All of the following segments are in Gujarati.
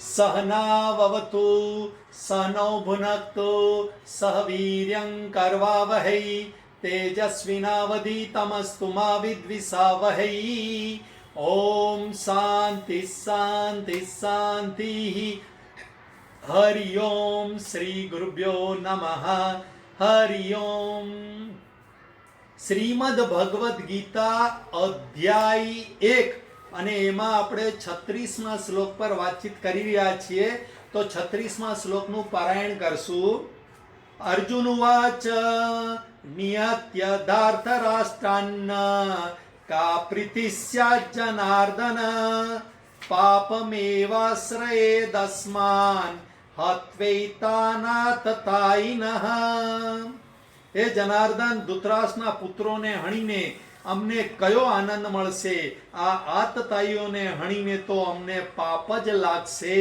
सहनाववतु सहनौ भुनक्तु सह वीर्यं कर्वावहै तेजस्विनावधीतमस्तु मा विद्विषावहै ॐ शान्तिः शान्तिः शान्तिः हरि ओम શ્રી ગુરુભ્યો નમઃ હરિ ઓમ શ્રીમદ ભગવદ્ ગીતા અધ્યાય એક અને એમાં આપણે છત્રીસમા શ્લોક પર વાતચીત કરી રહ્યા છીએ. તો છત્રીસમા શ્લોકનું પારાયણ કરશું. અર્જુન વાચ નિયત્ય દાર્થ રાષ્ટ્રાન્ન કા પ્રીતિ સ્યાત જનાર્દન પાપમેવાશ્રયે દસ્માન હત્વૈતાનાતતાઈનઃ એ જનાર્દન, ધૃતરાષ્ટ્રના પુત્રોને હણીને અમને કયો આનંદ મળશે? આ આતતાઈઓને હણીને તો અમને પાપ જ લાગશે.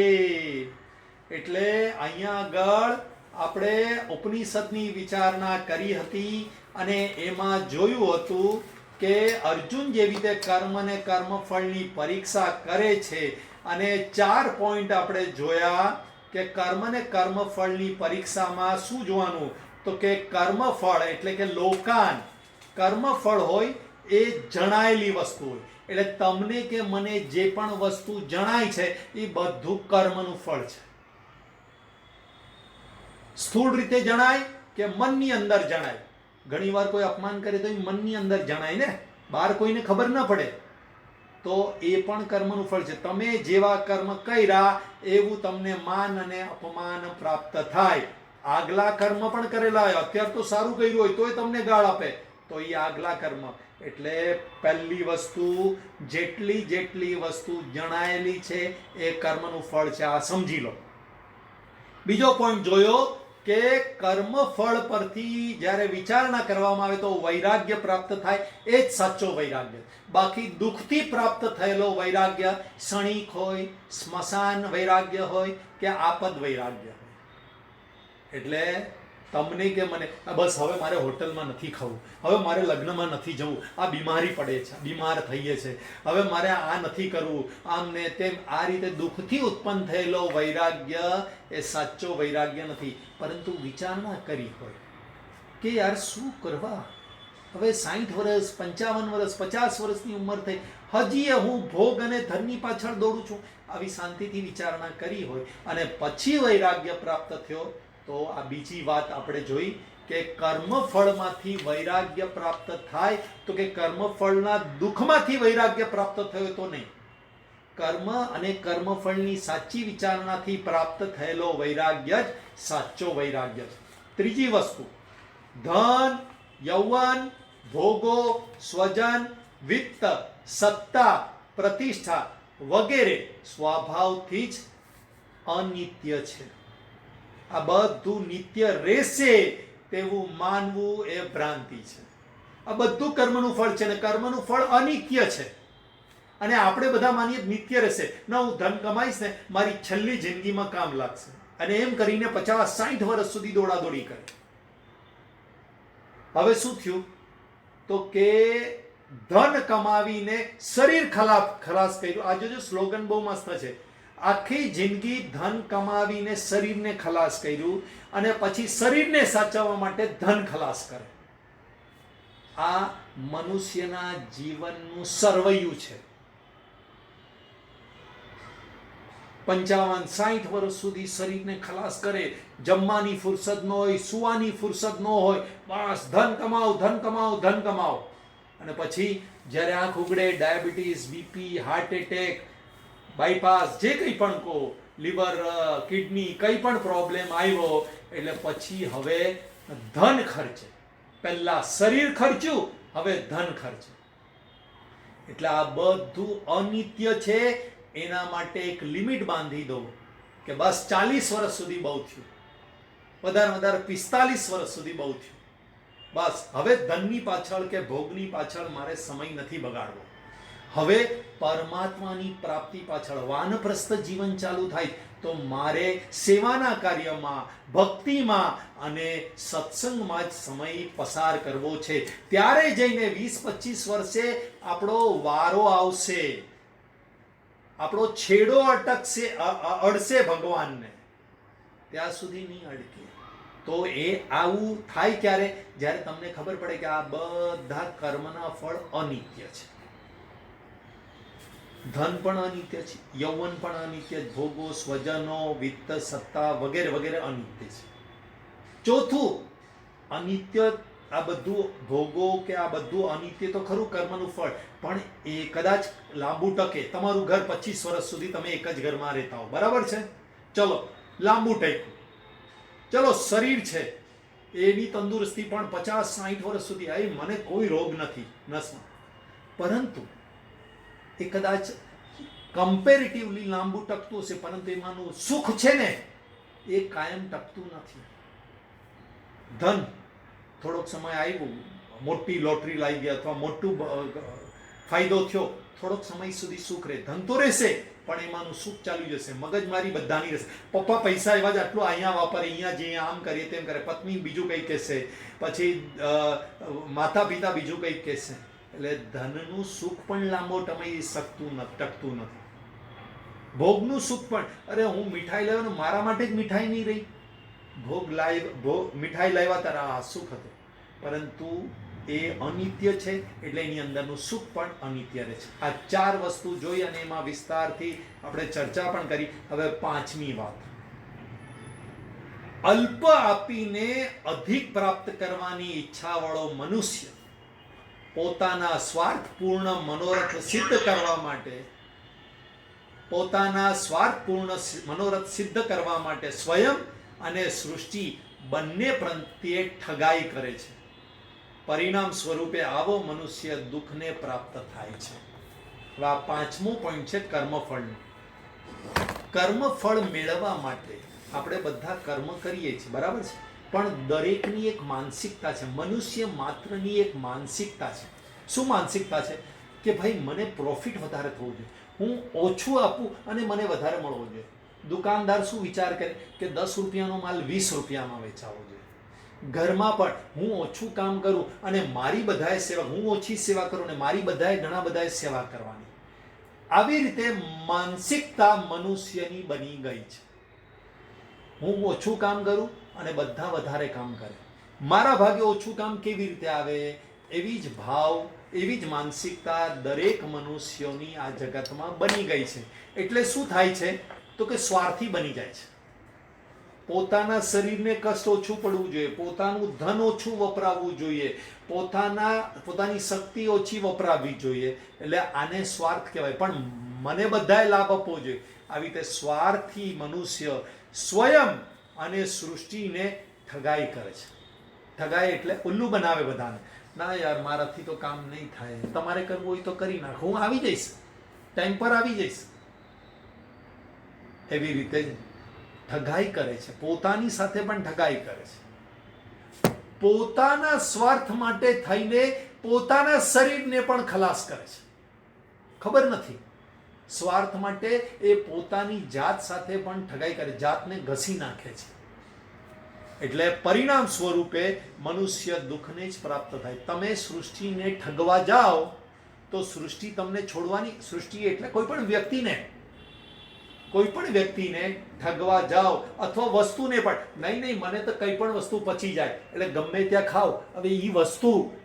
એટલે અહીંયા આગળ આપણે ઉપનિષદની વિચારણા કરી હતી અને એમાં જોયું હતું કે અર્જુન જેવી રીતે કર્મ અને કર્મફળની પરીક્ષા કરે છે અને ચાર પોઈન્ટ આપણે જોયા કે કર્મ અને કર્મફળની પરીક્ષામાં શું જોવાનું? તો કે કર્મફળ એટલે કે લોકાન. કર્મફળ હોય એ જણાયેલી વસ્તુ હોય. એટલે તમને કે મને જે પણ વસ્તુ જણાય છે, એ બધું કર્મનું ફળ છે. સ્થૂળ રીતે જણાય કે મનની અંદર જણાય? ઘણીવાર કોઈ અપમાન કરે તો એ મનની અંદર જણાય ને? બહાર કોઈને ખબર ન પડે. તો એ પણ કર્મનું ફળ છે. તમે જેવા કર્મ કર્યા, એવું તમને માન અને અપમાન પ્રાપ્ત થાય. આગલા કર્મ પણ કરેલા હોય. અત્યાર તો સારું કર્યું હોય, તોય તમને ગાળ આપે. તો એ આગલા કર્મ એટલે પહેલી વસ્તુ, જેટલી જેટલી વસ્તુ જણાયેલી છે, એ કર્મનું ફળ છે. આ સમજી લો. બીજો પોઈન્ટ જોયો કે કર્મ ફળ પરથી જ્યારે વિચારણા કરવામાં આવે તો વૈરાગ્ય પ્રાપ્ત થાય. એ જ સાચો વૈરાગ્ય. બાકી દુઃખથી પ્રાપ્ત થયેલો વૈરાગ્ય ક્ષણિક હોય, સ્મશાન વૈરાગ્ય હોય કે આપદ વૈરાગ્ય હોય. એટલે તમને કે મને. બસ હવે મારે હોટલમાં નથી ખાવું. હવે મારે લગ્નમાં નથી જવું. આ બીમારી પડે છે. બીમાર થઈએ છે. હવે મારે આ નથી કરવું. આમ ને તેમ આ રીતે દુઃખથી ઉત્પન્ન થયેલો વૈરાગ્ય એ સાચો વૈરાગ્ય નથી. પરંતુ વિચારણા કરી હોય કે યાર શું કરવા? હવે સાઠ વર્ષ, પંચાવન વર્ષ, પચાસ વર્ષની ઉંમર થઈ. હજી હું ભોગ અને ધનની પાછળ દોડું છું. આવી શાંતિથી વિચારણા કરી હોય અને પછી વૈરાગ્ય પ્રાપ્ત થયો તો આ બીજી વાત આપણે જોઈ કે કર્મફળમાંથી વૈરાગ્ય પ્રાપ્ત થાય તો કે કર્મફળના દુઃખમાંથી વૈરાગ્ય પ્રાપ્ત થયો તો નહીં. કર્મ અને કર્મફળની સાચી વિચારણાથી પ્રાપ્ત થયેલો વૈરાગ્ય જ સાચો વૈરાગ્ય છે. ત્રીજી વસ્તુ, ધન, યૌવન, ભોગો, સ્વજન, વિત્ત, સત્તા, પ્રતિષ્ઠા વગેરે સ્વભાવથી જ અનિત્ય છે. આ બધું નિત્ય રહેશે તેવું માનવું એ ભ્રાંતિ છે. આ બધું કર્મનું ફળ છે અને કર્મનું ફળ અનિત્ય છે. અને આપણે બધા માનીએ નિત્ય રહેશે. ના હું ધન કમાઈશ ને મારી છેલ્લી જિંદગીમાં કામ લાગશે. અને એમ કરીને પચાસ સાઠ વર્ષ સુધી દોડાદોડી કરે. હવે શું થયું? તો કે ધન કમાવીને શરીર ખલાસ ખલાસ કર્યું. આ જો સ્લોગન બહુ મસ્ત છે. આખી જિંદગી ધન કમાવીને શરીરને ખલાસ કર્યું અને પછી શરીરને સાચવવા માટે ધન ખલાસ કરે. આ મનુષ્યના જીવનનું સરવૈયું છે. પંચાવન સાઠ વર્ષ સુધી શરીરને ખલાસ કરે, જમવાની ફુરસદ ન હોય, સુવાની ફુરસદ ન હોય, બસ ધન કમાવ ધન કમાવો ધન કમાવો અને પછી જ્યારે આંખ ઉગડે, diabetes, BP, heart attack bypass જે કંઈ પણ કહો લીવર કિડની કંઈ પણ પ્રોબ્લેમ આવ્યો, એટલે પછી હવે ધન ખર્ચે. પહેલા શરીર ખર્ચ્યું, હવે ધન ખર્ચે. એટલે આ બધું અનિત્ય છે, એના માટે એક લિમિટ બાંધી દો કે બસ ચાલીસ વર્ષ સુધી બહુ થયું. વધારે વધારે પિસ્તાલીસ વર્ષ સુધી બહુ થયું. બસ હવે ધનની પાછળ કે ભોગની પાછળ મારે સમય નથી બગાડવો. હવે પરમાત્માની પ્રાપ્તિ પાછળ વાનપ્રસ્થ જીવન ચાલુ થાય તો મારે સેવાના કાર્યમાં, ભક્તિમાં અને સત્સંગમાં જ સમય પસાર કરવો છે. ત્યારે જઈને વીસ પચીસ વર્ષે આપણો વારો આવશે. આપણો છેડો અટકશે અડશે ભગવાનને. ત્યાં સુધી નહીં અડકે. તો એ આવું થાય ક્યારે? જ્યારે તમને ખબર પડે કે આ બધા કર્મના ફળ અનિત્ય છે. ધન પણ અનિત્ય છે યૌવન પણ અનિત્ય ભોગો, સ્વજનો, વિત્ત, સત્તા વગેરે વગેરે અનિત્ય છે. ચોથું, અનિત્ય આ બધું ભોગો કે આ બધું અનિત્ય તો ખરું કર્મનું ફળ, પણ એ કદાચ લાંબુ ટકે. તમારું ઘર પચીસ વર્ષ સુધી તમે એક જ ઘરમાં રહેતા હો. બરાબર છે? ચલો, લાંબુ ટક્યું ચલો, શરીર છે. એની તંદુરસ્તી પણ પચાસ સાઠ વર્ષ સુધી. આવી મને કોઈ રોગ નથી, નસમાં. પરંતુ એ કદાચ કમ્પેરેટિવલી લાંબુ ટકતું હશે, પરંતુ એમાંનું સુખ છે ને, એ કાયમ ટકતું નથી. ધન, થોડોક સમય આવ્યું, મોટી લોટરી લાવી ગયા અથવા મોટું ફાયદો થયો, થોડોક સમય સુધી સુખ રહે. ધન તો રહેશે, પણ એમાંનું સુખ ચાલ્યું જશે, મગજમારી બધાની રહેશે. પપ્પા પૈસા એવા જ આટલું અહીંયા વાપરે, અહીંયા જે આમ કરીએ તેમ કરે. પત્ની બીજું કંઈ કહેશે, પછી માતા પિતા બીજું કંઈક કહેશે. એટલે ધનનું સુખ પણ લાંબો ટમાઈ શકતું નથી ટકતું નથી. ભોગનું સુખ પણ, અરે હું મીઠાઈ લાવ્યો ને મારા માટે જ મીઠાઈ નહીં રહી. ભોગ લાવ ભોગ, મીઠાઈ લાવ્યા તારા આ સુખ હતું. પરંતુ એ અનિત્ય છે, એટલે એની અંદરનું સુખ પણ અનિત્ય રહે છે. આ ચાર વસ્તુ જોઈ અને એમાં વિસ્તારથી આપણે ચર્ચા પણ કરી. હવે પાંચમી વાત. અલ્પ આપીને અધિક પ્રાપ્ત કરવાની ઈચ્છાવાળો મનુષ્ય પોતાના સ્વાર્થપૂર્ણ મનોરથ સિદ્ધ કરવા માટે, પોતાના સ્વાર્થપૂર્ણ મનોરથ સિદ્ધ કરવા માટે સ્વયં અને સૃષ્ટિ બંને પ્રત્યે ઠગાઈ કરે છે. પરિણામ સ્વરૂપે આવો મનુષ્ય દુઃખને પ્રાપ્ત થાય છે. આ પાંચમું પોઈન્ટ છે કર્મફળનું. કર્મફળ મેળવવા માટે આપણે બધા કર્મ કરીએ છીએ, બરાબર છે? પણ દરેકની એક માનસિકતા છે. મનુષ્ય માત્રની એક માનસિકતા છે. શું માનસિકતા છે? કે ભાઈ મને પ્રોફિટ વધારે થવું જોઈએ. હું ઓછું આપું અને મને વધારે મળવો જોઈએ. દુકાનદાર શું વિચાર કરે? કે દસ રૂપિયાનો માલ વીસ રૂપિયામાં વેચાવો જોઈએ. ઘરમાં પણ હું ઓછું કામ કરું અને મારી બધાએ સેવા, હું ઓછી સેવા કરું ને મારી બધાએ ઘણા બધાએ સેવા કરવાની. આવી રીતે માનસિકતા મનુષ્યની બની ગઈ છે. હું ઓછું કામ કરું અને બધા વધારે કામ કરે. મારા ભાગે ઓછું કામ કેવી રીતે આવે? એવી જ ભાવ, એવી જ માનસિકતા દરેક મનુષ્યોની આ જગતમાં બની ગઈ છે. એટલે શું થાય છે? તો કે સ્વાર્થી બની જાય છે. પોતાના શરીરને કષ્ટ ઓછું પડવું જોઈએ. પોતાનું ધન ઓછું વપરાવવું જોઈએ. પોતાના, પોતાની શક્તિ ઓછી વપરાવવી જોઈએ. એટલે આને સ્વાર્થ કહેવાય. પણ મને બધાએ લાભ આપવો જોઈએ. આવી રીતે સ્વાર્થી મનુષ્ય સ્વયં અને સૃષ્ટિને ઠગાઈ કરે છે. ઠગાઈ એટલે ઉલ્લુ બનાવે બધાને. ના યાર, મારાથી તો કામ નહીં થાય. તમારે કરવું હોય તો કરી નાખો. હું આવી જઈશ. ટાઈમ પર આવી જઈશ. એવી રીતે ઠગાઈ કરે છે. પોતાની સાથે પણ ઠગાઈ કરે છે. પોતાના સ્વાર્થ માટે થઈને પોતાના શરીરને પણ ખલાસ કરે છે. ખબર નથી. સ્વાર્થ માટે એ પોતાની જાત સાથે પણ ઠગાઈ કરે, જાતને ઘસી નાખે છે. એટલે પરિણામ સ્વરૂપે મનુષ્ય દુઃખને જ પ્રાપ્ત થાય. તમે સૃષ્ટિને ઠગવા જાઓ, તો સૃષ્ટિ તમને છોડવાની, સૃષ્ટિ એટલે કોઈ પણ વ્યક્તિને, કોઈ પણ વ્યક્તિને ઠગવા જાઓ અથવા વસ્તુને પણ. નહીં નહીં, મને તો કંઈ પણ વસ્તુ પચી જાય. એટલે ગમે ત્યાં ખાઓ. હવે એ વસ્તુ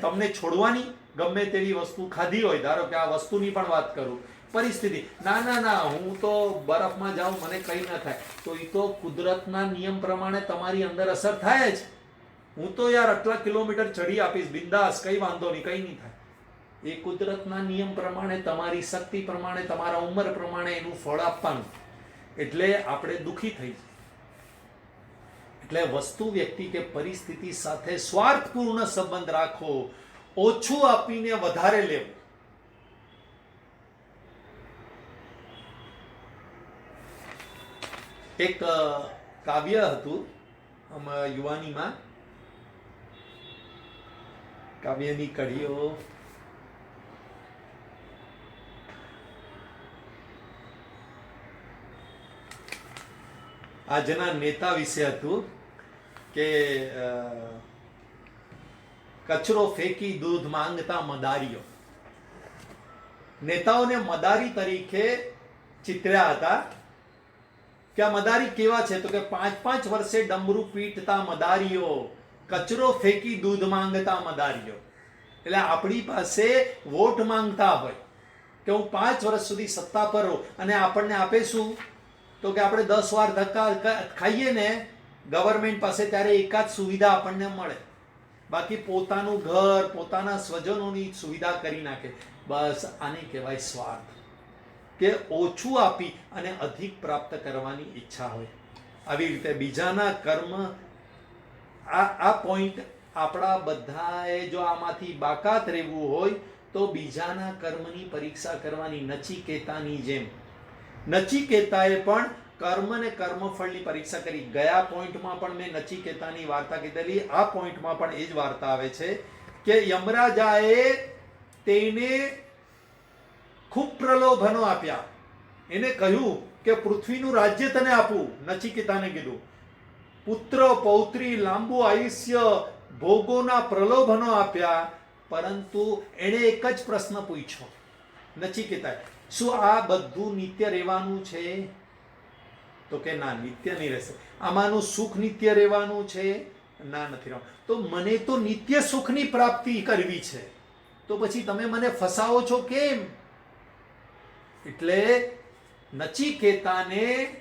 તમને છોડવાની ગમે તેવી વસ્તુ ખાધી હોય. ધારો કે આ વસ્તુની પણ વાત કરું. પરિસ્થિતિ. ના ના ના, હું તો બરફમાં જાઉં, મને કંઈ ના થાય. તો એ તો કુદરતના નિયમ પ્રમાણે તમારી અંદર અસર થાય જ. હું તો યાર આટલા કિલોમીટર ચડી આપીશ, બિંદાસ, કંઈ વાંધો નહીં, કંઈ નહીં થાય. એ કુદરતના નિયમ પ્રમાણે, તમારી શક્તિ પ્રમાણે, તમારા ઉંમર પ્રમાણે એનું ફળ આપવાનું. એટલે આપણે દુઃખી થઈ. એટલે વસ્તુ વ્યક્તિ કે પરિસ્થિતિ સાથે સ્વાર્થપૂર્ણ સંબંધ રાખો. ઓછું આપીને વધારે લેવું. એક કાવ્ય હતું યુવાનીમાં. કાવ્યની કડીઓ. આજના નેતા વિશે હતું કે કચરો ફેંકી દૂધ માંગતા મદારીઓ. નેતાઓને મદારી તરીકે ચિતર્યા હતા. કે આ મદારી કેવા છે? તો કે પાંચ પાંચ વર્ષે ડમરૂ પીટતા મદારીઓ, કચરો ફેંકી દૂધ માંગતા મદારીઓ. એટલે આપણી પાસે વોટ માંગતા હોય કે હું પાંચ વર્ષ સુધી સત્તા પર રહું અને આપણને આપે શું? તો કે આપણે દસ વાર ધક્કા ખાઈએ ને ગવર્મેન્ટ પાસે ત્યારે એકાદ સુવિધા આપણને મળે. બાકી પોતાનું ઘર, પોતાના સ્વજનોની સુવિધા કરી નાખે. બસ આને કહેવાય સ્વાર્થ. કે ઓછું આપી અને અધિક પ્રાપ્ત કરવાની ઈચ્છા હોય. આવી રીતે બીજાના કર્મ, આ આ પોઈન્ટ આપણા બધાએ જો આમાંથી બાકાત રહેવું હોય, તો બીજાના કર્મની પરીક્ષા કરવાની નચિકેતાની જેમ. નચિકેતાએ પણ કર્મ ને કર્મફળની પરીક્ષા કરી. ગયા પોઈન્ટમાં પણ મેં નચિકેતાની વાર્તા કીધેલી. આ પોઈન્ટમાં પણ એ જ વાર્તા આવે છે કે યમરાજાએ તેને ખૂબ પ્રલોભનો આપ્યા. એને કહ્યું કે પૃથ્વીનું રાજ્ય તને આપું. નચિકિતાને કીધું. પુત્ર, પૌત્રી, લાંબુ આયુષ્ય, ભોગોના પ્રલોભનો આપ્યા, પરંતુ એણે એક જ પ્રશ્ન પૂછ્યો. નચિકેતા, શું આ બધું નિત્ય રહેવાનું છે? તો કે ના, નિત્ય નહીં રહેશે. આમાંનું સુખ નિત્ય રહેવાનું છે? ના, નથી રહેવાનું. તો મને તો નિત્ય સુખની પ્રાપ્તિ કરવી છે. તો પછી તમે મને ફસાવો છો કેમ? એટલે નચિકેતાને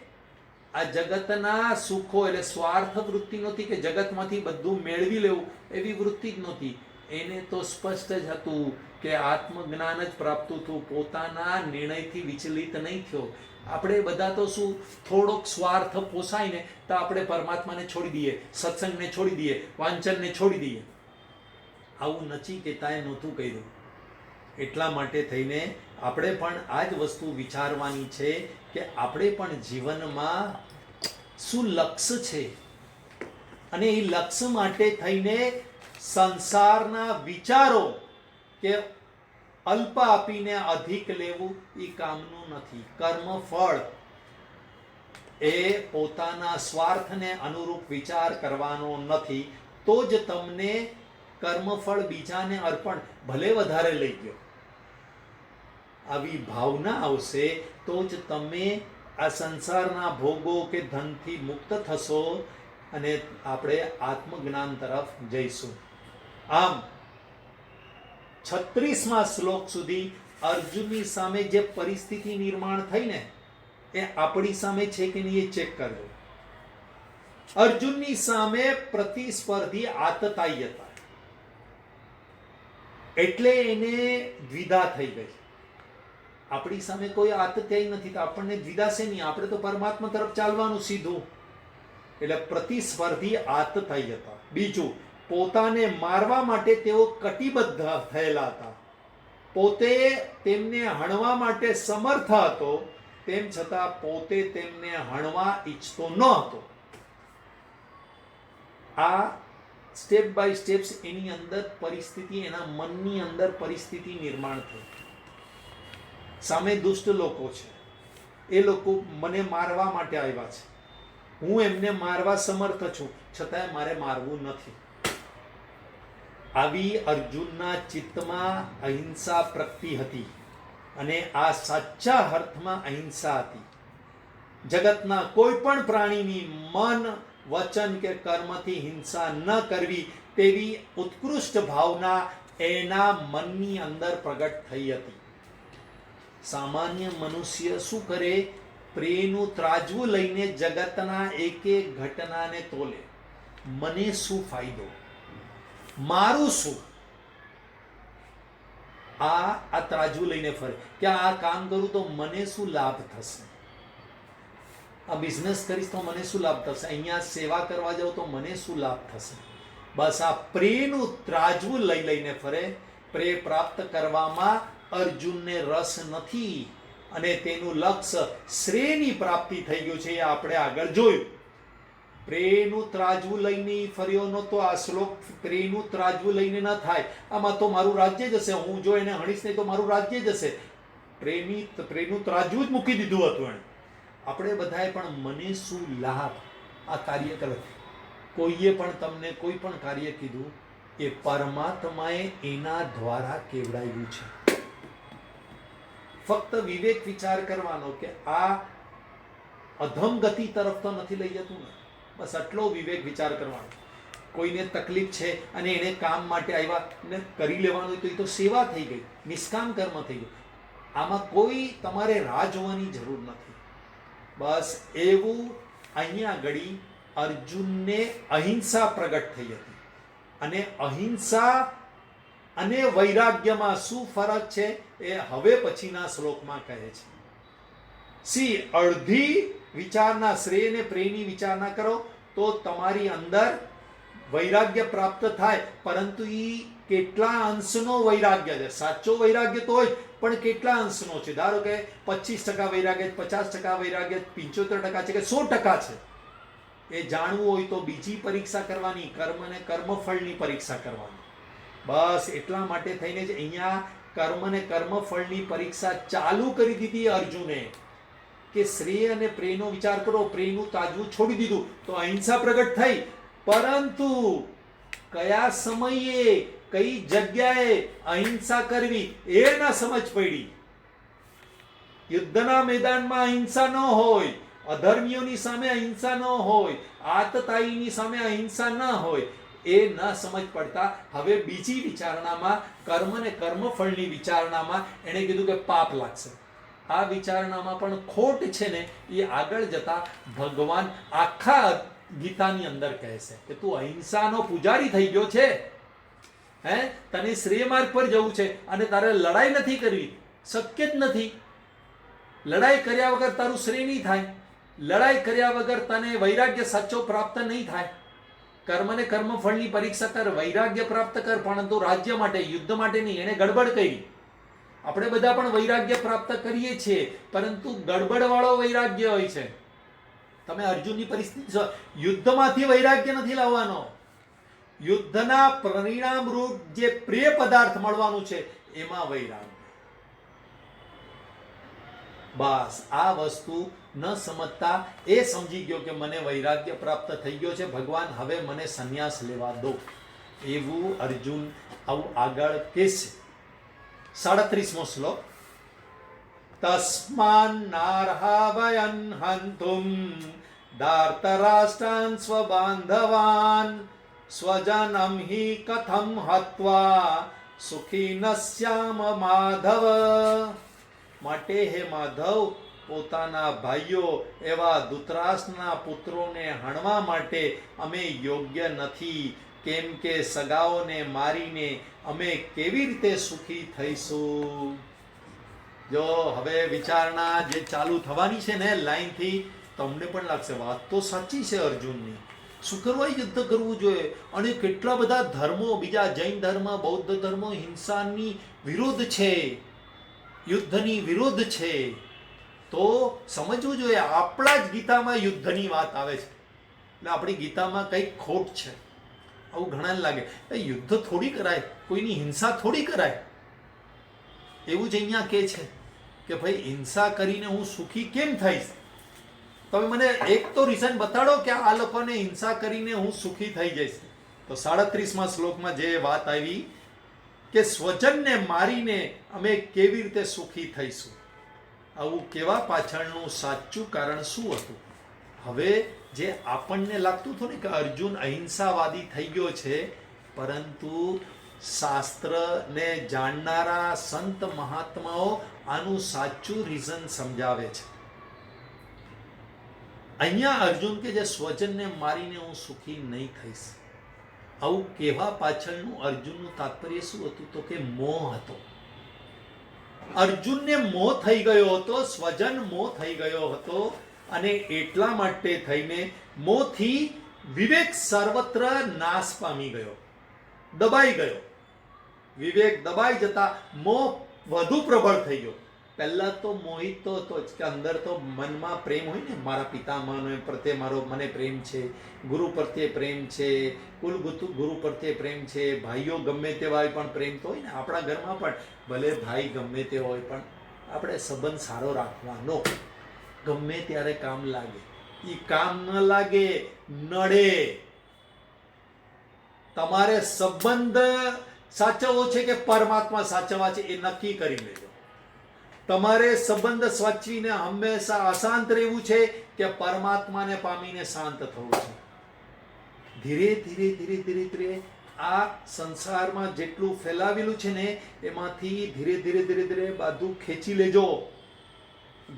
આ જગતના સુખો એટલે સ્વાર્થ વૃત્તિ નહોતી કે જગતમાંથી બધું મેળવી લેવું, એવી વૃત્તિ જ નહોતી. એને તો સ્પષ્ટ જ હતું કે આત્મજ્ઞાન જ પ્રાપ્ત થયું. પોતાના નિર્ણયથી વિચલિત નહીં થયો. આપણે બધા તો શું, થોડોક સ્વાર્થ પોસાય ને તો આપણે પરમાત્માને છોડી દઈએ, સત્સંગને છોડી દઈએ, વાંચનને છોડી દઈએ. આવું નચિકેતાએ નહોતું કર્યું. એટલા માટે થઈને આપણે પણ આ જ વસ્તુ વિચારવાની છે કે આપણે પણ જીવનમાં શું લક્ષ્ય છે? અને એ લક્ષ્ય માટે થઈને સંસારના વિચારો કે અલ્પ આપીને અધિક લેવું એ કામનું નથી. કર્મ ફળ એ પોતાના સ્વાર્થને અનુરૂપ વિચાર કરવાનો નથી. તો જ તમને કર્મફળ બીજાને અર્પણ ભલે વધારે લઈ ગયો. આવી ભાવના આવશે, તો જ તમે આ સંસારના ભોગો કે ધનથી મુક્ત થશો અને આપણે આત્મજ્ઞાન તરફ જઈશું. આમ, છત્રીસમાં શ્લોક સુધી અર્જુનની સામે જે પરિસ્થિતિ નિર્માણ થઈ ને એ આપણી સામે છે કે નહીં એ ચેક કરજો. અર્જુનની સામે પ્રતિસ્પર્ધી આતતાઈ હતા. એટલે એને દ્વિધા થઈ ગઈ. આપણી સામે કોઈ આતત્યાય નથી, તો આપણને દ્વિધા નહીં. આપણે તો પરમાત્મા તરફ ચાલવાનું સીધું. એટલે પ્રતિસ્પર્ધી આતતાઈ હતા. બીજું, પોતાને મારવા માટે તેઓ કટિબદ્ધ થયેલા હતા. પોતે તેમને હણવા માટે સમર્થ હતો, તેમ છતાં પોતે તેમને હણવા ઈચ્છતો ન હતો. આ સ્ટેપ બાય સ્ટેપ્સ એની અંદર પરિસ્થિતિ, એના મનની અંદર પરિસ્થિતિ નિર્માણ થઈ. સામે દુષ્ટ લોકો છે. એ લોકો મને મારવા માટે આવ્યા છે. હું એમને મારવા સમર્થ છું, છતાંય મારે મારવું નથી. આવી અર્જુનના ચિત્તમાં અહિંસા પ્રગતિ હતી અને આ સાચા અર્થમાં અહિંસા હતી. જગતના કોઈ પણ પ્રાણીની મન, વચન કે કર્મથી હિંસા ન કરવી તેવી ઉત્કૃષ્ટ ભાવના એના મનની અંદર પ્રગટ થઈ હતી. સામાન્ય મનુષ્ય શું કરે? પ્રેનું ત્રાજવું લઈને જગતના એક એક ઘટનાને તોલે. મને શું ફાયદો? મારું શું? આ આ ત્રાજવું લઈને ફરે. કે આ કામ કરું તો મને શું લાભ થશે? આ બિઝનેસ કરીશ તો મને શું લાભ થશે? અહીંયા સેવા કરવા જાઉં તો મને શું લાભ થશે? બસ આ પ્રેનું ત્રાજવું લઈ લઈને ફરે. પ્રે પ્રાપ્ત કરવામાં અર્જુનને રસ નથી અને તેનું લક્ષ્ય શ્રેયની પ્રાપ્તિ થઈ ગયું છે એ આપણે આગળ જોયું. પ્રેનું ત્રાજવું લઈને ફર્યો નહોતો આ શ્લોક પ્રેનું ત્રાજવું લઈને ન થાય. આમાં તો મારું રાજ્ય જશે હું જો એને હણીશ નહીં તો મારું રાજ્ય જશે પ્રેમી પ્રેનું ત્રાજવું જ મૂકી દીધું હતું એણે. આપણે બધાએ પણ મને શું લાભ આ કાર્ય કરે? કોઈએ પણ તમને કોઈ પણ કાર્ય કીધું એ પરમાત્માએ એના દ્વારા કેવડાવ્યું છે. ફક્ત વિવેક વિચાર કરવાનો કે આ અધમ ગતિ તરફ તો નથી લઈ જતું ને. બસ આટલો વિવેક વિચાર કરવાનો. કોઈને તકલીફ છે અને એને કામ માટે આવ્યા ને કરી લેવાનું હોય તો એ તો સેવા થઈ ગઈ, નિષ્કામ કર્મ થઈ ગયું. આમાં કોઈ તમારે રાહ જોવાની જરૂર નથી. બસ એવું અહીંયા આગળ અર્જુનને અહિંસા પ્રગટ થઈ હતી. અને અહિંસા અને વૈરાગ્યમાં શું ફરક છે એ હવે પછીના શ્લોકમાં કહે છે. સી, અડધી વિચારના શ્રેયને પ્રેમી વિચારના કરો તો તમારી અંદર વૈરાગ્ય પ્રાપ્ત થાય, પરંતુ એ કેટલા અંશનો વૈરાગ્ય છે? સાચો વૈરાગ્ય તો હોય પણ કેટલા અંશનો છે? ધારો કે પચીસ ટકા વૈરાગ્ય, પચાસ ટકા વૈરાગ્ય, પંચોતેર ટકા છે કે સો ટકા છે? એ જાણવું હોય તો બીજી પરીક્ષા કરવાની, કર્મ અને કર્મફળની પરીક્ષા કરવાની. બસ એટલા માટે થઈને જ અહીંયા કર્મ અને કર્મફળની પરીક્ષા ચાલુ કરી દીધી અર્જુને. કે શ્રેય અને પ્રેયનો વિચાર કરો, પ્રેયનું તાજવું છોડી દીધું તો અહિંસા પ્રગટ થઈ. પરંતુ કયા સમયે, કઈ જગ્યાએ અહિંસા કરવી એ ના સમજ પડી. યુદ્ધના મેદાનમાં અહિંસા ન હોય. અધર્મીઓની સામે અહિંસા ન હોય આતતાઈની સામે અહિંસા ન હોય, એ ન સમજ પડતા હવે બીજી વિચારણામાં કર્મ ને કર્મફળની વિચારણામાં એણે કીધું કે પાપ લાગશે. આ વિચારણામાં પણ ખોટ છે ને, એ આગળ જતા ભગવાન આખા ગીતાની અંદર કહે છે કે તું અહિંસાનો પૂજારી થઈ ગયો છે. હે? તને શ્રેય માર્ગ પર જવું છે અને તારે લડાઈ નથી કરવી. શક્ય જ નથી. લડાઈ કર્યા વગર તારું શ્રેય નહીં થાય. લડાઈ કર્યા વગર તને વૈરાગ્ય સાચો પ્રાપ્ત નહીં થાય. કર્મ ને કર્મફળની પરીક્ષા કર, વૈરાગ્ય પ્રાપ્ત કર, પરંતુ રાજ્ય માટે, યુદ્ધ માટે નહીં એને ગડબડ કરી. આપણે બધા પણ વૈરાગ્ય પ્રાપ્ત કરીએ છીએ, પરંતુ ગડબડવાળો વૈરાગ્ય હોય છે. તમે અર્જુનની પરિસ્થિતિ યુદ્ધમાંથી વૈરાગ્ય નથી લાવવાનો. યુદ્ધના પરિણામ રૂપ જે પ્રિય પદાર્થ મળવાનું છે, એમાં વૈરાગ્ય. બસ આ વસ્તુ ન સમજતા એ સમજી ગયો કે મને વૈરાગ્ય પ્રાપ્ત થઈ ગયો છે. ભગવાન, હવે મને સંન્યાસ લેવા દો. એવું અર્જુન આવું આગળ કહેશે. સાડત્રીસમો શ્લોક. તસ્માન નાર્હા વયન હંતુમ દાર્તરાષ્ટ્રાન સ્વબાંધવાન સ્વજનમ હિ કથમ હત્વા સુખી ન શ્યામ માધવ. માટે હે માધવ પોતાના ભાઈઓ એવા દૂતરાસના પુત્રોને હણવા માટે અમે યોગ્ય નથી. કેમ કે સગાઓને મારીને અમે કેવી રીતે સુખી થઈશું? જો હવે વિચારણા જે ચાલુ થવાની છે ને લાઈનથી, તમને પણ લાગશે, વાત તો સાચી છે અર્જુનની. શું કરવા યુદ્ધ કરવું જોઈએ? અને કેટલા બધા ધર્મો, બીજા જૈન ધર્મ, બૌદ્ધ ધર્મ, હિંસાની વિરોધ છે? યુદ્ધની વિરોધ છે. તો સમજવું જોઈએ, આપણા જ ગીતામાં યુદ્ધની વાત આવે છે. એટલે આપણી ગીતામાં કંઈક ખોટ છે. આવું ઘણાને લાગે. યુદ્ધ થોડી કરાય, કોઈની હિંસા થોડી કરાય. એવું જ અહીંયા કે છે કે ભાઈ, હિંસા કરીને હું સુખી કેમ થઈશ? તમે મને એક તો રીઝન બતાડો કે આ લોકોને હિંસા કરીને હું સુખી થઈ જઈશ. તો સાડત્રીસમાં શ્લોકમાં જે વાત આવી કે સ્વજનને મારીને અમે કેવી રીતે સુખી થઈશું? આવું કેવા પાછળનું સાચું કારણ શું હતું? હવે જે આપણને લાગતું હતું ને કે અર્જુન અહિંસાવાદી થઈ ગયો છે, પરંતુ શાસ્ત્રને જાણનારા સંત મહાત્માઓ આનું સાચું રીઝન સમજાવે છે. અહીંયા અર્જુન કે જે સ્વજનને મારીને હું સુખી નહીં થઈશ. આવું કહેવા પાછળનું અર્જુનનું તાત્પર્ય શું હતું? તો કે મોહ હતો. અર્જુનને મોહ થઈ ગયો હતો, સ્વજન મોહ થઈ ગયો હતો અને એટલા માટે થઈને મોહથી વિવેક સર્વત્ર નાશ પામી ગયો, દબાઈ ગયો. વિવેક દબાઈ જતા મોહ વધુ પ્રબળ થઈ ગયો. પહેલા તો મોહિત તો હતો જ કે અંદર તો મનમાં પ્રેમ હોય ને, મારા પિતામાનો પ્રત્યે મારો મને પ્રેમ છે, ગુરુ પ્રત્યે પ્રેમ છે, કુલ ગુરુ પ્રત્યે પ્રેમ છે, ભાઈઓ ગમે તેવા હોય પણ પ્રેમ તો હોય ને, આપણા ઘરમાં પણ, ભલે ભાઈ ગમે તે હોય પણ આપણે સંબંધ સારો રાખવાનો. ગમે ત્યારે કામ લાગે. એ કામ ન લાગે, નડે. તમારે સંબંધ સાચવવો છે કે પરમાત્મા સાચવવા છે એ નક્કી કરી લેજો. તમારે સંબંધ સ્વચ્છીને હંમેશા અશાંત રહેવું છે કે પરમાત્માને પામીને શાંત થવું છે? ધીરે ધીરે ધીરે ધીરે ધીરે આ સંસારમાં જેટલું ફેલાવેલું છે ને, એમાંથી ધીરે ધીરે ધીરે ધીરે બધું ખેંચી લેજો.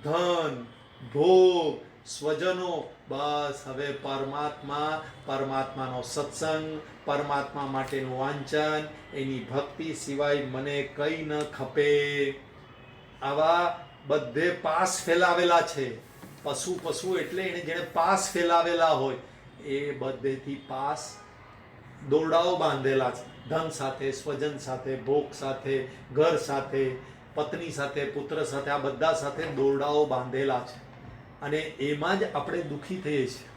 ધન, ભોગ, સ્વજનો, બસ. હવે પરમાત્મા, પરમાત્માનો સત્સંગ, પરમાત્મા માટેનું વાંચન, એની ભક્તિ સિવાય મને કંઈ ન ખપે. આવા બધે પાસ ફેલાવેલા છે. પશુ પશુ એટલે એને જેણે પાસ ફેલાવેલા હોય, એ બધેથી પાસ દોરડાઓ બાંધેલા છે. ધન સાથે, સ્વજન સાથે, ભોગ સાથે, ઘર સાથે, પત્ની સાથે, પુત્ર સાથે, આ બધા સાથે દોરડાઓ બાંધેલા છે. અને એમાં જ આપણે દુઃખી થઈએ છીએ.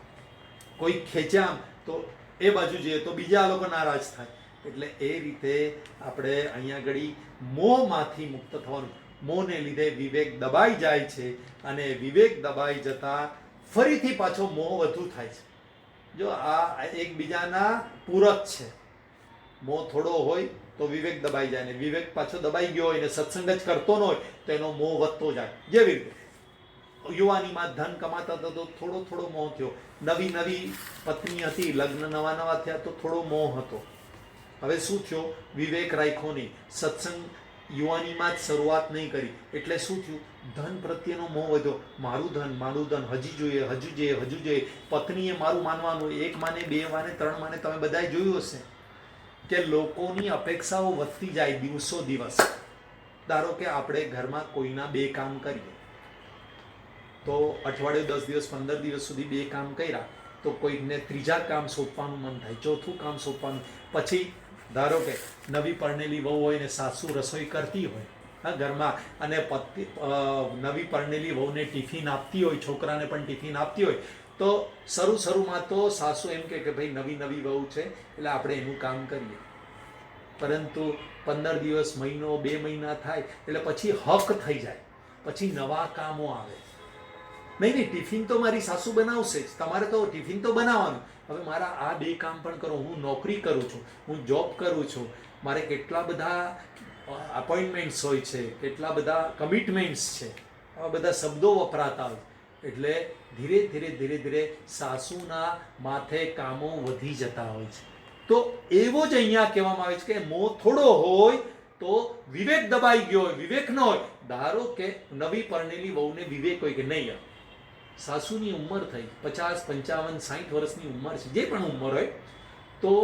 કોઈ ખેંચ્યા તો એ બાજુ જઈએ તો બીજા લોકો નારાજ થાય. એટલે એ રીતે આપણે અહીંયા આગળ મોંમાંથી મુક્ત થવાનું. મોહને લીધે વિવેક દબાઈ જાય છે અને વિવેક દબાઈ જતા ફરીથી પાછો મોહ વધુ થાય છે. જો આ એકબીજાના પૂરક છે. મોહ થોડો હોય તો વિવેક દબાઈ જાય ને વિવેક પાછો દબાઈ ગયો હોય ને સત્સંગ જ કરતો ન હોય તો એનો મોહ વધતો જાય. જેવી રીતે યુવાનીમાં ધન કમાતા હતા તો થોડો થોડો મોહ થયો. નવી નવી પત્ની હતી, લગ્ન નવા નવા થયા તો થોડો મોહ હતો. હવે શું થયો? વિવેક રાખ્યો નહીં. સત્સંગ યુવાનીમાં જ શરૂઆત નહીં કરી. એટલે શું થયું? ધન પ્રત્યેનો મોહ વધ્યો. મારું ધન મારું ધન, હજી જોઈએ, હજુ જોઈએ હજુ જોઈએ. પત્નીએ મારું માનવાનું એક માને, બે માને, ત્રણ માને, તમે બધાએ જોયું હશે કે લોકોની અપેક્ષાઓ વધતી જાય દિવસો દિવસ. ધારો કે આપણે ઘરમાં કોઈના બે કામ કરીએ. તો અઠવાડિયે દસ દિવસ, પંદર દિવસ સુધી બે કામ કર્યા. તો કોઈને ત્રીજા કામ સોંપવાનું મન થાય, ચોથું કામ સોંપવાનું. પછી ધારો કે નવી પરણેલી વહુ હોય ને સાસુ રસોઈ કરતી હોય, હા, ઘરમાં, અને પતિ નવી પરણેલી વહુને ટિફિન આપતી હોય, છોકરાને પણ ટિફિન આપતી હોય, તો શરૂ શરૂમાં તો સાસુ એમ કહે કે ભાઈ નવી નવી વહુ છે, એટલે આપણે એનું કામ કરીએ. પરંતુ પંદર દિવસ મહિનો, બે મહિના થાય, એટલે પછી હક થઈ જાય, પછી નવા કામો આવે. નહીં નહીં, ટિફિન તો મારી સાસુ બનાવશે જ. તમારે તો ટિફિન તો બનાવવાનું. હવે મારા આ બે કામ પણ કરો. હું નોકરી કરું છું. હું જોબ કરું છું. મારે કેટલા બધા અપોઇન્ટમેન્ટ્સ હોય છે. કેટલા બધા કમિટમેન્ટ્સ છે. આવા બધા શબ્દો વપરાતા હોય. એટલે ધીરે ધીરે ધીરે ધીરે સાસુના માથે કામો વધી જતા હોય છે. તો એવો જ અહીંયા કહેવામાં આવે છે કે મોં થોડો હોય તો વિવેક દબાઈ ગયો હોય, વિવેક ન હોય. ધારો કે નવી પરણેલી વહુને વિવેક હોય કે નહીં સાસુની ઉંમર થઈ, પચાસ, પંચાવન સાઠ વર્ષની ઉંમર છે, જે પણ ઉંમર હોય, તો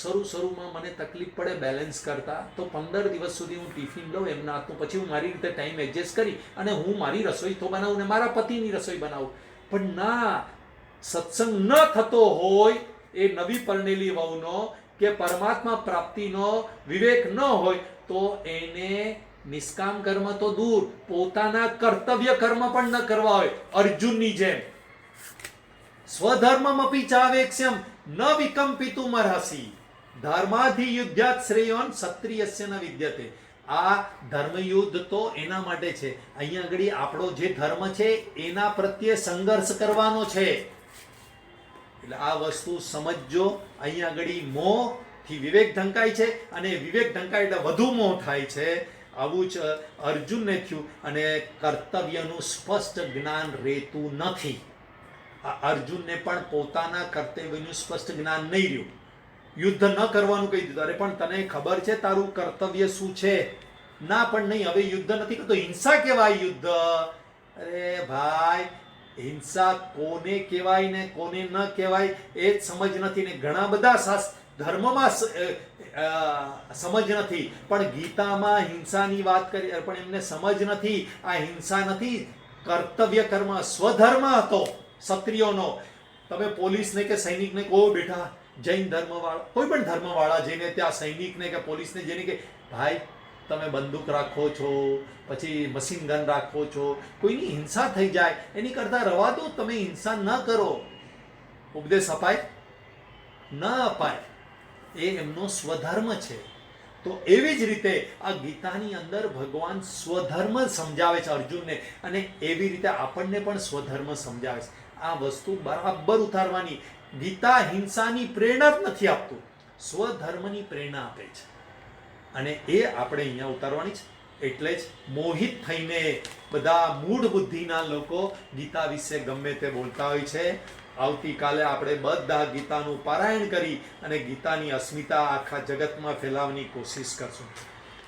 શરૂ શરૂમાં મને તકલીફ પડે બેલેન્સ કરતા, તો પંદર દિવસ સુધી હું ટિફિન લઉં એમના હાથનું પછી હું મારી રીતે ટાઈમ એડજસ્ટ કરી અને હું મારી રસોઈ તો બનાવું ને મારા પતિની રસોઈ બનાવું. પણ ના, સત્સંગ ન થતો હોય એ નવી પરણેલી વહુનો કે પરમાત્મા પ્રાપ્તિનો વિવેક ન હોય, તો એને નિષ્કામ કર્મ તો દૂર, પોતાના કર્તવ્ય કર્મ પણ ન કરવા હોય, અર્જુનની જેમ. સ્વધર્મમપી ચાવેક્ષ્યમ, ન વિકંપિતું અર્હસી ધર્માધિ યુદ્ધાત શ્રેયોન ક્ષત્રિયસ્ય ન વિદ્યતે. આ ધર્મયુદ્ધ તો એના માટે છે. અહીંયા આગળ આપણો જે ધર્મ છે, એના પ્રત્યે સંઘર્ષ કરવાનો છે. એટલે આ વસ્તુ સમજજો. અહીંયા આગળ મોહથી વિવેક ઢંકાય છે અને વિવેક ઢંકાય એટલે વધુ મોહ થાય છે. આવું જ અર્જુનને થયું અને કર્તવ્યનું સ્પષ્ટ જ્ઞાન રહેતું નથી. આ અર્જુનને પણ પોતાના કર્તવ્યનું સ્પષ્ટ જ્ઞાન નહીં રહ્યું. યુદ્ધ ન કરવાનું કહી દીધું. અરે, પણ તને ખબર છે તારું કર્તવ્ય શું છે? ના, પણ નહીં, હવે યુદ્ધ નથી કરતો હિંસા કહેવાય યુદ્ધ. અરે ભાઈ, હિંસા કોને કહેવાય ને કોને ન કહેવાય એ જ સમજ નથી ને ઘણા બધા શાસ્ત્ર ધર્મમાં સમજ નથી. પણ ગીતામાં હિંસાની વાત કરી પણ એમને સમજ નથી. આ હિંસા નથી. કર્તવ્ય કર્મ, સ્વધર્મ હતો ક્ષત્રિયોનો. તમે પોલીસને કે સૈનિકને કહો બેઠા જૈન ધર્મવાળા, કોઈ પણ ધર્મવાળા જેને ત્યાં સૈનિકને કે પોલીસને જેને કે, ભાઈ, તમે બંદૂક રાખો છો, પછી મશીન ગન રાખો છો. કોઈની હિંસા થઈ જાય, એની કરતાં રવા દો, તમે હિંસા ન કરો. ઉપદેશ અપાય? ન અપાય. એ એમનો સ્વધર્મ છે. તો એવી જ રીતે આ ગીતાની અંદર ભગવાન સ્વધર્મ સમજાવે છે અર્જુનને અને એવી રીતે આપણને પણ સ્વધર્મ સમજાવે છે. આ વસ્તુ બરાબર ઉતારવાની. ગીતા હિંસાની પ્રેરણા જ નથી આપતું. સ્વધર્મની પ્રેરણા આપે છે. અને એ આપણે અહીંયા ઉતારવાની છે. એટલે જ મોહિત થઈને બધા મૂળ બુદ્ધિના લોકો ગીતા વિશે ગમે તે બોલતા હોય છે. આવતીકાલે આપણે બધા ગીતાનું પારાયણ કરી અને ગીતાની અસ્મિતા આખા જગતમાં ફેલાવવાની કોશિશ કરશું.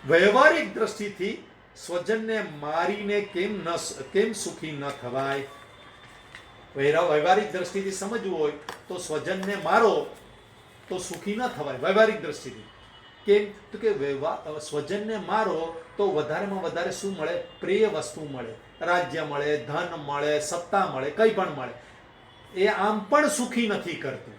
વ્યવહારિક દ્રષ્ટિથી સ્વજનને મારીને કેમ ન કેમ સુખી ન થવાય? વ્યવહારિક દ્રષ્ટિથી સમજવું હોય તો સ્વજનને મારો તો સુખી ન થવાય. વ્યવહારિક દ્રષ્ટિથી. કેમ? તો કે સ્વજનને મારો તો વધારેમાં વધારે શું મળે? પ્રિય વસ્તુ મળે. રાજ્ય મળે, ધન મળે, સત્તા મળે, કંઈ પણ મળે. એ આમ પણ સુખી નથી કરતું.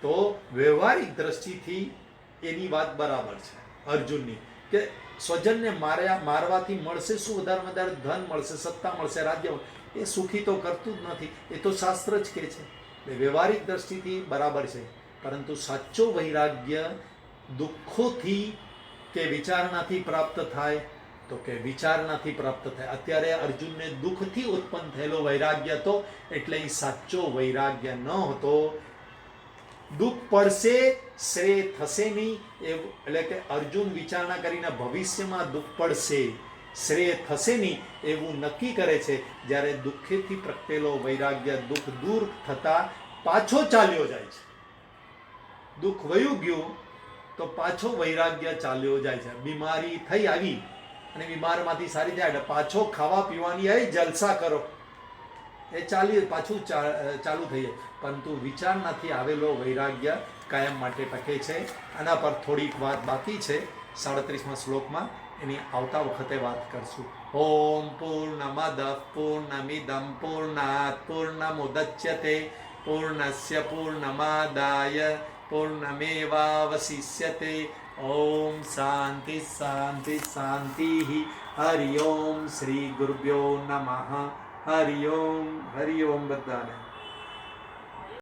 તો વ્યવહારિક દ્રષ્ટિથી એની વાત બરાબર છે, અર્જુનની. કે સ્વજનને માર્યા, મારવાથી મળશે શું? વધારે વધારે ધન મળશે, સત્તા મળશે, રાજ્ય એ સુખી તો કરતું જ નથી. એ તો શાસ્ત્ર જ કહે છે. એ વ્યવહારિક દ્રષ્ટિથી બરાબર છે. પરંતુ સાચો વૈરાગ્ય દુઃખોથી કે વિચારણાથી પ્રાપ્ત થાય તો કે વિચારણાથી પ્રાપ્ત થાય. અત્યારે અર્જુનને દુઃખથી ઉત્પન્ન થયેલો વૈરાગ્ય હતો એટલે એ સાચો વૈરાગ્ય ન હતો. દુઃખ પડશે, શ્રેય થશે નહીં એટલે કે અર્જુન વિચારણા કરીને ભવિષ્યમાં દુઃખ પડશે, શ્રેય થશે નહીં, એવું નક્કી કરે છે. જ્યારે દુઃખેથી પ્રગટેલો વૈરાગ્ય દુઃખ દૂર થતા પાછો ચાલ્યો જાય છે. દુઃખ વયું ગયું તો પાછો વૈરાગ્ય ચાલ્યો જાય છે. બીમારી થઈ આવી અને બીમારમાંથી સારી થાય પાછો ખાવા પીવાની આવી જલસા કરો. એ ચાલી પાછું ચાલુ થઈ જાય. પરંતુ વિચારનાથી આવેલો વૈરાગ્ય કાયમ માટે ટકે છે. આના પર થોડીક વાત બાકી છે. સાડત્રીસમાં શ્લોકમાં એની આવતા વખતે વાત કરશું. ઓમ પૂર્ણમદ પૂર્ણમિદમ પૂર્ણાત પૂર્ણમુદચ્યતે પૂર્ણસ્ય પૂર્ણમાદાય પૂર્ણમેવાવશિષ્યતે ઓમ શાંતિ શાંતિ શાંતિ હરિ ઓમ શ્રી ગુરુભ્યો નમઃ હરિ ઓમ હરિ ઓમ બધાને